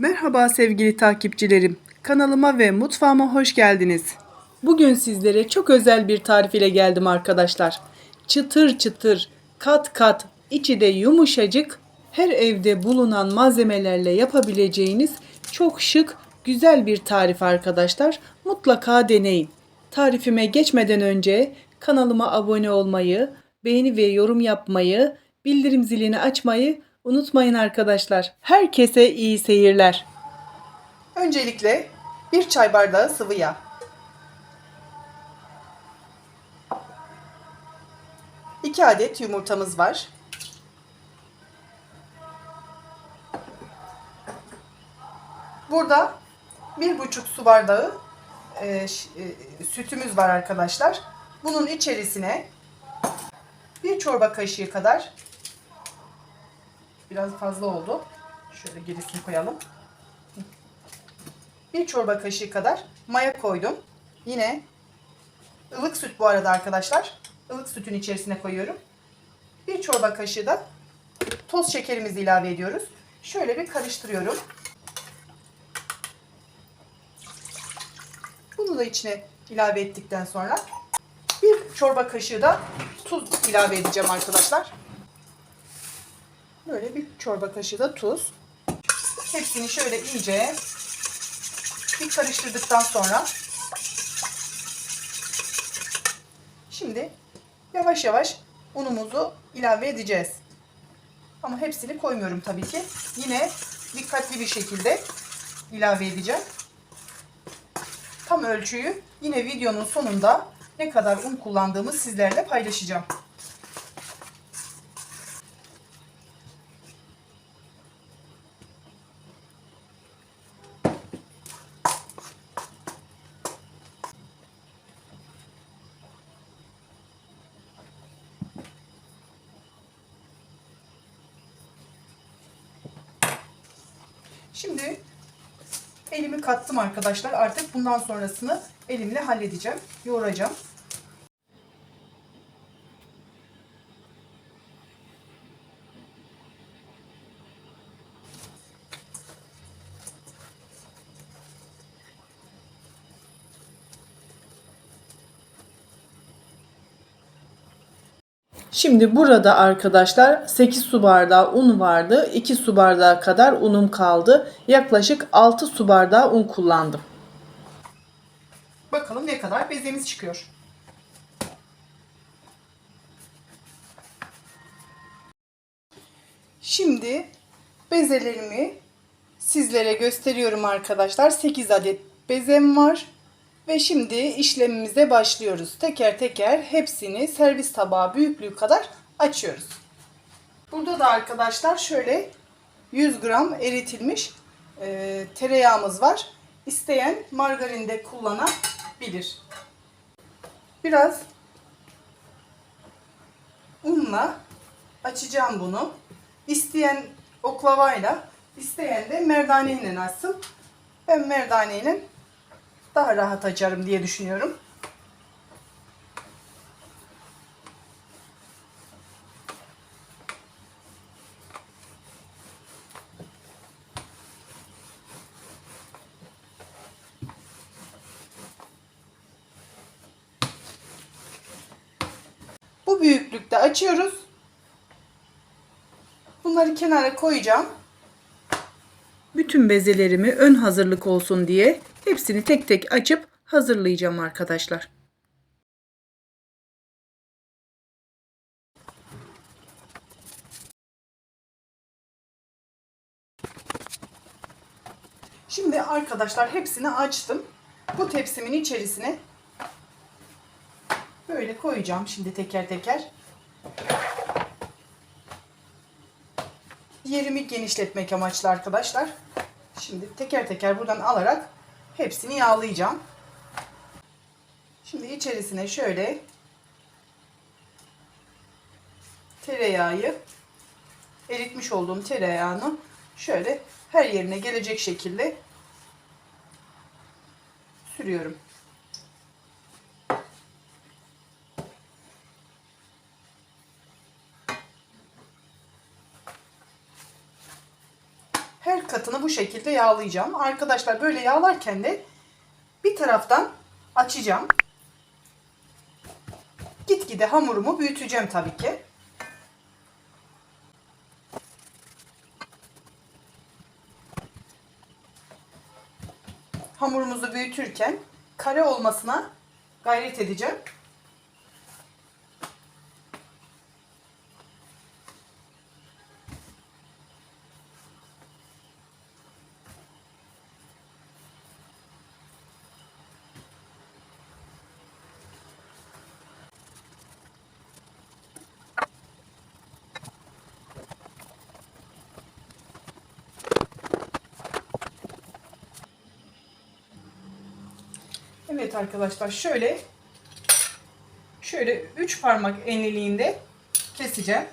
Merhaba sevgili takipçilerim. Kanalıma ve mutfağıma hoş geldiniz. Bugün sizlere çok özel bir tarif ile geldim arkadaşlar. Çıtır çıtır, kat kat, içi de yumuşacık, her evde bulunan malzemelerle yapabileceğiniz çok şık, güzel bir tarif arkadaşlar. Mutlaka deneyin. Tarifime geçmeden önce kanalıma abone olmayı, beğeni ve yorum yapmayı, bildirim zilini açmayı unutmayın arkadaşlar. Herkese iyi seyirler. Öncelikle bir çay bardağı sıvı yağ. İki adet yumurtamız var. Burada bir buçuk su bardağı e, e, sütümüz var arkadaşlar. Bunun içerisine bir çorba kaşığı kadar biraz fazla oldu. Şöyle gerisini koyalım. Bir çorba kaşığı kadar maya koydum. Yine ılık süt bu arada arkadaşlar. Ilık sütün içerisine koyuyorum. Bir çorba kaşığı da toz şekerimizi ilave ediyoruz. Şöyle bir karıştırıyorum. Bunu da içine ilave ettikten sonra bir çorba kaşığı da tuz ilave edeceğim arkadaşlar. Böyle bir çorba kaşığı da tuz. Hepsini şöyle iyice bir karıştırdıktan sonra şimdi yavaş yavaş unumuzu ilave edeceğiz. Ama hepsini koymuyorum tabii ki. Yine dikkatli bir şekilde ilave edeceğim. Tam ölçüyü yine videonun sonunda ne kadar un kullandığımı sizlerle paylaşacağım. Şimdi elimi kattım arkadaşlar. Artık bundan sonrasını elimle halledeceğim. Yoğuracağım. Şimdi burada arkadaşlar 8 su bardağı un vardı. 2 su bardağı kadar unum kaldı. Yaklaşık 6 su bardağı un kullandım. Bakalım ne kadar bezemiz çıkıyor. Şimdi bezelerimi sizlere gösteriyorum arkadaşlar. 8 adet bezem var. Ve şimdi işlemimize başlıyoruz. Teker teker hepsini servis tabağı büyüklüğü kadar açıyoruz. Burada da arkadaşlar şöyle 100 gram eritilmiş e, tereyağımız var. İsteyen margarin de kullanabilir. Biraz unla açacağım bunu. İsteyen oklavayla, isteyen de merdaneyle açsın. Ben merdaneyle daha rahat açarım diye düşünüyorum. Bu büyüklükte açıyoruz. Bunları kenara koyacağım. Bütün bezelerimi ön hazırlık olsun diye hepsini tek tek açıp hazırlayacağım arkadaşlar. Şimdi arkadaşlar hepsini açtım. Bu tepsimin içerisine böyle koyacağım şimdi teker teker. Yerimi genişletmek amaçlı arkadaşlar. Şimdi teker teker buradan alarak hepsini yağlayacağım. Şimdi içerisine şöyle tereyağı eritmiş olduğum tereyağını şöyle her yerine gelecek şekilde sürüyorum. Katını bu şekilde yağlayacağım. Arkadaşlar böyle yağlarken de bir taraftan açacağım. Gitgide hamurumu büyüteceğim tabii ki. Hamurumuzu büyütürken kare olmasına gayret edeceğim. Evet arkadaşlar şöyle şöyle 3 parmak enliliğinde keseceğim.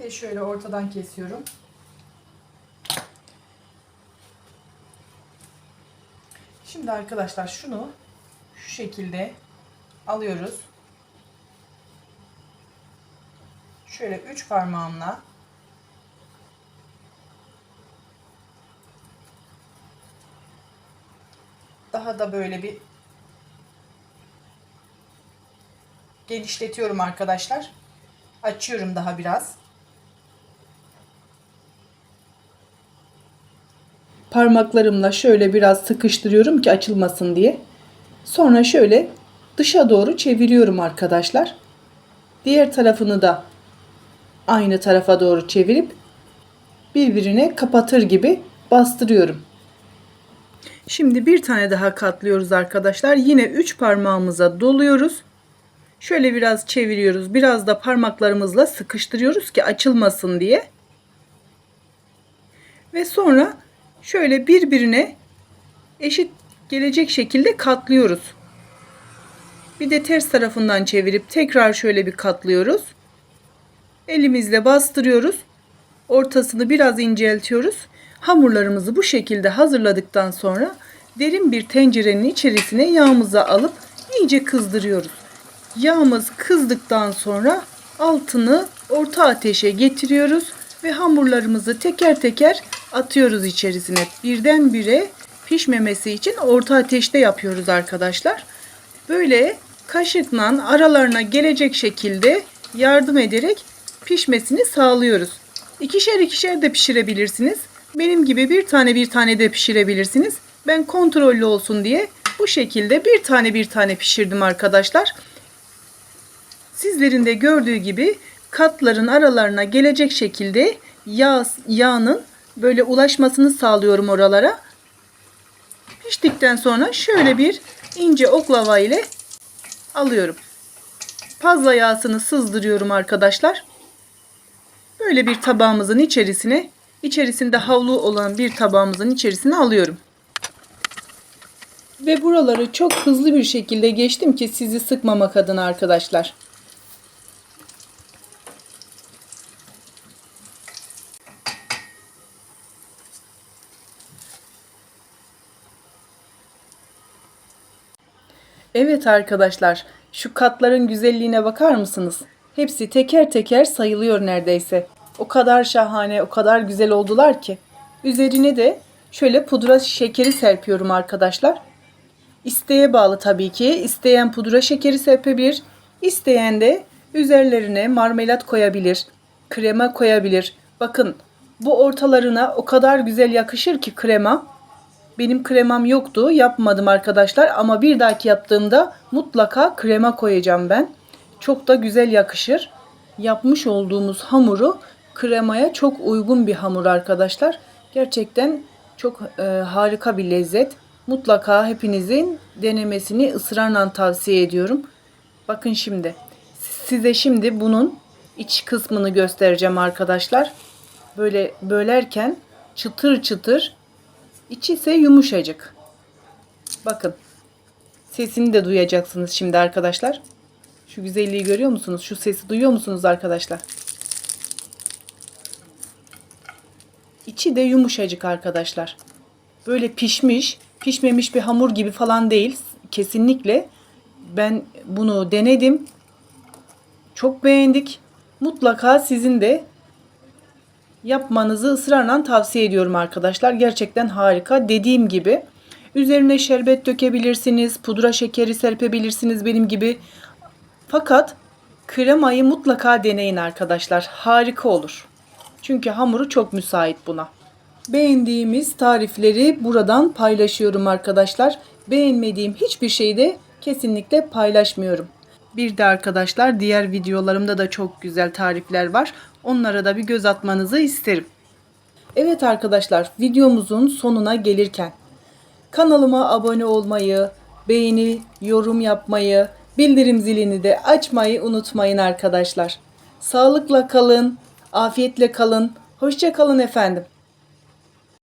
De şöyle ortadan kesiyorum. Şimdi arkadaşlar şunu şu şekilde alıyoruz. Şöyle üç parmağımla daha da böyle bir genişletiyorum arkadaşlar. Açıyorum daha biraz. Parmaklarımla şöyle biraz sıkıştırıyorum ki açılmasın diye. Sonra şöyle dışa doğru çeviriyorum arkadaşlar. Diğer tarafını da aynı tarafa doğru çevirip birbirine kapatır gibi bastırıyorum. Şimdi bir tane daha katlıyoruz arkadaşlar. Yine 3 parmağımıza doluyoruz. Şöyle biraz çeviriyoruz. Biraz da parmaklarımızla sıkıştırıyoruz ki açılmasın diye. Ve sonra şöyle birbirine eşit gelecek şekilde katlıyoruz. Bir de ters tarafından çevirip tekrar şöyle bir katlıyoruz. Elimizle bastırıyoruz. Ortasını biraz inceltiyoruz. Hamurlarımızı bu şekilde hazırladıktan sonra derin bir tencerenin içerisine yağımızı alıp iyice kızdırıyoruz. Yağımız kızdıktan sonra altını orta ateşe getiriyoruz ve hamurlarımızı teker teker atıyoruz içerisine. Birdenbire pişmemesi için orta ateşte yapıyoruz arkadaşlar. Böyle kaşıkla aralarına gelecek şekilde yardım ederek pişmesini sağlıyoruz. İkişer ikişer de pişirebilirsiniz. Benim gibi bir tane bir tane de pişirebilirsiniz. Ben kontrollü olsun diye bu şekilde bir tane bir tane pişirdim arkadaşlar. Sizlerin de gördüğü gibi katların aralarına gelecek şekilde yağ, yağının böyle ulaşmasını sağlıyorum oralara. Piştikten sonra şöyle bir ince oklava ile alıyorum. Fazla yağsını sızdırıyorum arkadaşlar. Böyle bir tabağımızın içerisine, içerisinde havlu olan bir tabağımızın içerisine alıyorum. Ve buraları çok hızlı bir şekilde geçtim ki sizi sıkmamak adına arkadaşlar. Evet arkadaşlar, şu katların güzelliğine bakar mısınız? Hepsi teker teker sayılıyor neredeyse. O kadar şahane, o kadar güzel oldular ki. Üzerine de şöyle pudra şekeri serpiyorum arkadaşlar. İsteğe bağlı tabii ki. İsteyen pudra şekeri serpebilir. İsteyen de üzerlerine marmelat koyabilir. Krema koyabilir. Bakın bu ortalarına o kadar güzel yakışır ki krema. Benim kremam yoktu. Yapmadım arkadaşlar ama bir dahaki yaptığımda mutlaka krema koyacağım ben. Çok da güzel yakışır. Yapmış olduğumuz hamuru kremaya çok uygun bir hamur arkadaşlar. Gerçekten çok e, harika bir lezzet. Mutlaka hepinizin denemesini ısrarla tavsiye ediyorum. Bakın şimdi. Size şimdi bunun iç kısmını göstereceğim arkadaşlar. Böyle bölerken çıtır çıtır İçi ise yumuşacık. Bakın Sesini de duyacaksınız şimdi arkadaşlar. Şu güzelliği görüyor musunuz? Şu sesi duyuyor musunuz arkadaşlar? İçi de yumuşacık arkadaşlar. Böyle pişmiş, pişmemiş bir hamur gibi falan değil. Kesinlikle ben bunu denedim. Çok beğendik. Mutlaka sizin de yapmanızı ısrarla tavsiye ediyorum arkadaşlar. Gerçekten harika. Dediğim gibi üzerine şerbet dökebilirsiniz, pudra şekeri serpebilirsiniz benim gibi. Fakat kremayı mutlaka deneyin arkadaşlar. Harika olur. Çünkü hamuru çok müsait buna. Beğendiğimiz tarifleri buradan paylaşıyorum arkadaşlar. Beğenmediğim hiçbir şeyi de kesinlikle paylaşmıyorum. Bir de arkadaşlar diğer videolarımda da çok güzel tarifler var. Onlara da bir göz atmanızı isterim. Evet arkadaşlar videomuzun sonuna gelirken kanalıma abone olmayı, beğeni, yorum yapmayı, bildirim zilini de açmayı unutmayın arkadaşlar. Sağlıkla kalın, afiyetle kalın, hoşça kalın efendim.